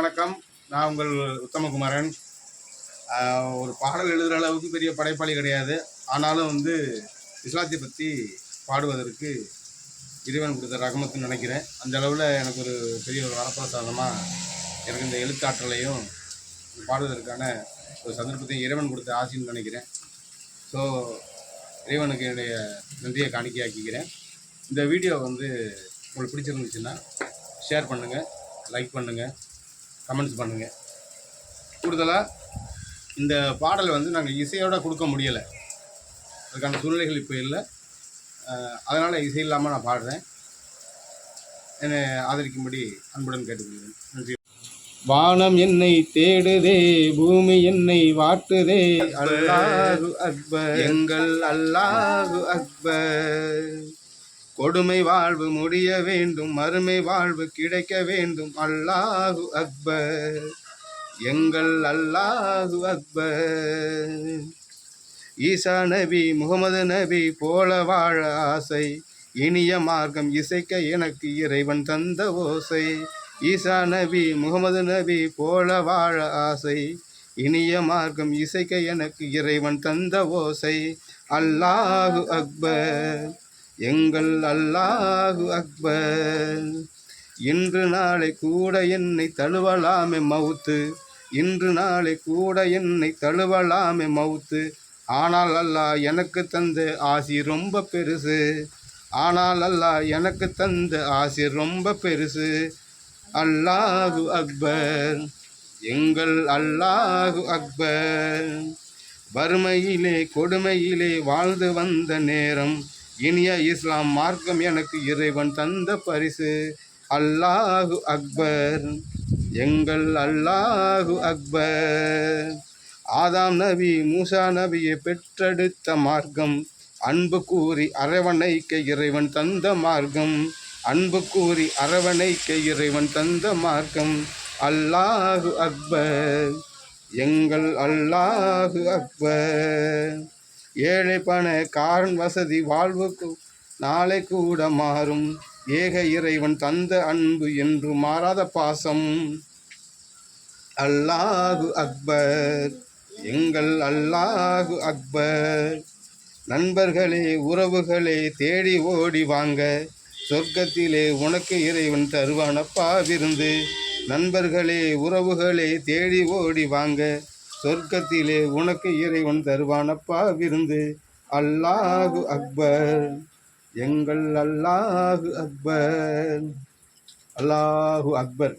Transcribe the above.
வணக்கம். நான் உங்கள் உத்தமகுமாரன். ஒரு பாடல் எழுதுகிற அளவுக்கு பெரிய படைப்பாளி கிடையாது. ஆனாலும் வந்து இஸ்லாத்தை பற்றி பாடுவதற்கு இறைவன் கொடுத்த ரகமத்துன்னு நினைக்கிறேன். அந்த அளவில் எனக்கு ஒரு பெரிய ஒரு வரப்பிரசாதமாக எனக்கு இந்த எழுத்தாற்றலையும் பாடுவதற்கான ஒரு சந்தர்ப்பத்தையும் இறைவன் கொடுத்த ஆசைன்னு நினைக்கிறேன். ஸோ இறைவனுக்கு என்னுடைய நன்றியை காணிக்கையாக்கிக்கிறேன். இந்த வீடியோ வந்து உங்களுக்கு பிடிச்சிருந்துச்சுன்னா ஷேர் பண்ணுங்கள் லைக் பண்ணுங்கள் கமெண்ட்ஸ் பண்ணுங்கள் கூடுதலாக இந்த பாடலை வந்து நாங்கள் இசையோட கொடுக்க முடியலை. அதுக்கான சூழ்நிலைகள் இப்போ இல்லை. அதனால் இசை இல்லாமல் நான் பாடுறேன். என்னை ஆதரிக்கும்படி அன்புடன் கேட்டுக்கொள்கிறேன். நன்றி. வானம் என்னை தேடுதே பூமி என்னை வாட்டுதே. அல்லாஹு அக்பர். எங்கள் அல்லாஹு அக்பர். கொடுமை வாழ்வு முடிய வேண்டும் மறுமை வாழ்வு கிடைக்க வேண்டும். அல்லாஹு அக்பர் எங்கள் அல்லாஹு அக்பர். ஈசா நபி முகமது நபி போல வாழ ஆசை இனிய மார்க்கம் இசைக்க எனக்கு இறைவன் தந்த ஓசை. ஈசா நபி முகமது நபி போல வாழ ஆசை இனிய மார்க்கம் இசைக்க எனக்கு இறைவன் தந்த ஓசை. அல்லாஹு அக்பர். எங்கள் அல்லாஹு அக்பர். இன்று நாளை கூட என்னை தழுவலாமே மவுத்து. இன்று நாளை கூட என்னை தழுவலாமே மவுத்து. ஆனால் அல்லாஹ் எனக்கு தந்த ஆசி ரொம்ப பெருசு. ஆனால் அல்லாஹ் எனக்கு தந்த ஆசி ரொம்ப பெருசு. அல்லாஹு அக்பர். எங்கள் அல்லாஹு அக்பர். வறுமையிலே கொடுமையிலே வாழ்ந்து வந்த நேரம் இனிய இஸ்லாம் மார்க்கம் எனக்கு இறைவன் தந்த பரிசு. அல்லாஹு அக்பர். எங்கள் அல்லாஹு அக்பர். ஆதாம் நபி மூசா நபியை பெற்றெடுத்த மார்க்கம். அன்பு கூறி அரவணைக்க இறைவன் தந்த மார்க்கம். அன்பு கூறி அரவணைக்க இறைவன் தந்த மார்க்கம். அல்லாஹு அக்பர். எங்கள் அல்லாஹு அக்பர். ஏழை பண வசதி வாழ்வுக்கு நாளை கூட மாறும். ஏக இறைவன் தந்த அன்பு என்று மாறாத பாசம். அல்லாஹு அக்பர் எங்கள் அல்லாஹு அக்பர். நண்பர்களே உறவுகளே தேடி ஓடி வாங்க. சொர்க்கத்திலே உனக்கு இறைவன் தருவானப்பா விருந்து நண்பர்களே உறவுகளே தேடி ஓடி வாங்க. சொர்க்கத்திலே உனக்கு இறைவன் தருவானப்பா விருந்து. அல்லாஹு அக்பர். எங்கள் அல்லாஹு அக்பர். அல்லாஹு அக்பர்.